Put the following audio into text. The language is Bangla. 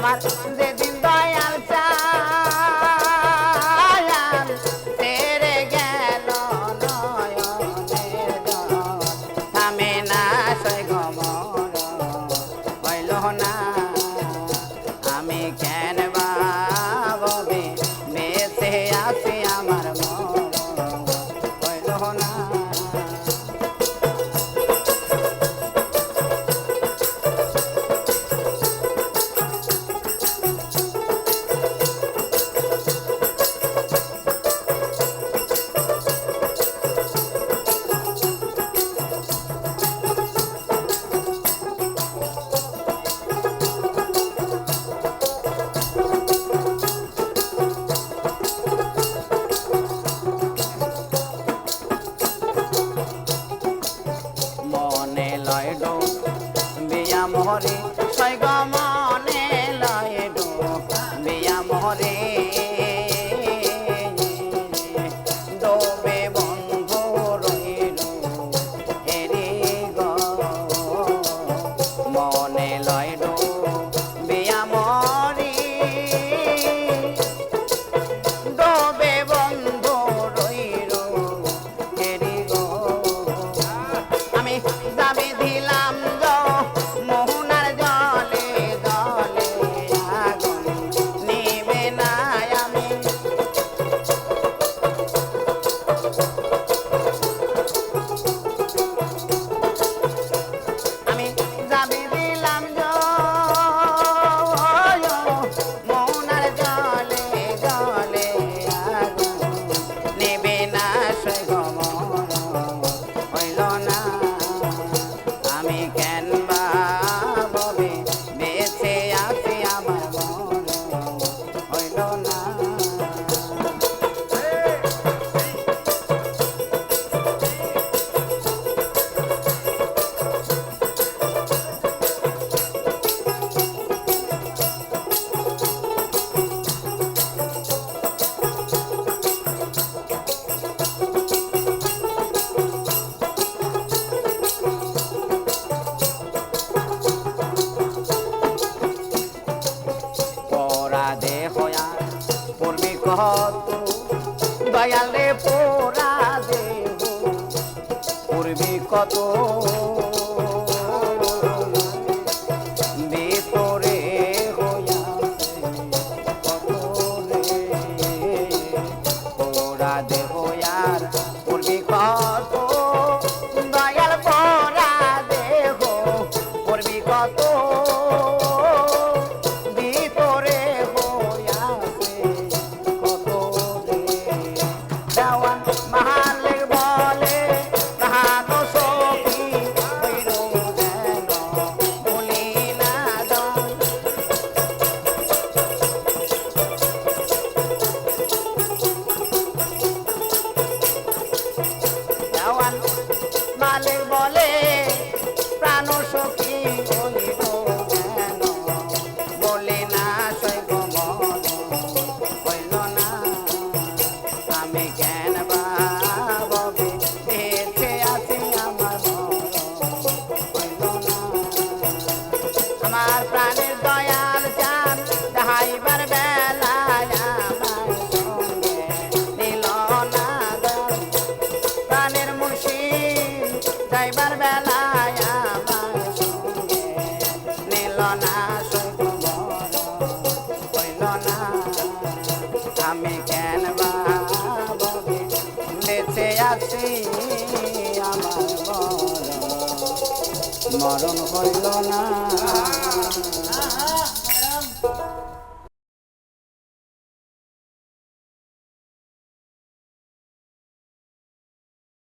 আমার যে দয়ালে পোড়া দেব করবি কত কালের বলে প্রাণ সখী বলে না শৈব মন না আমি জ্ঞান মরণ হইল না।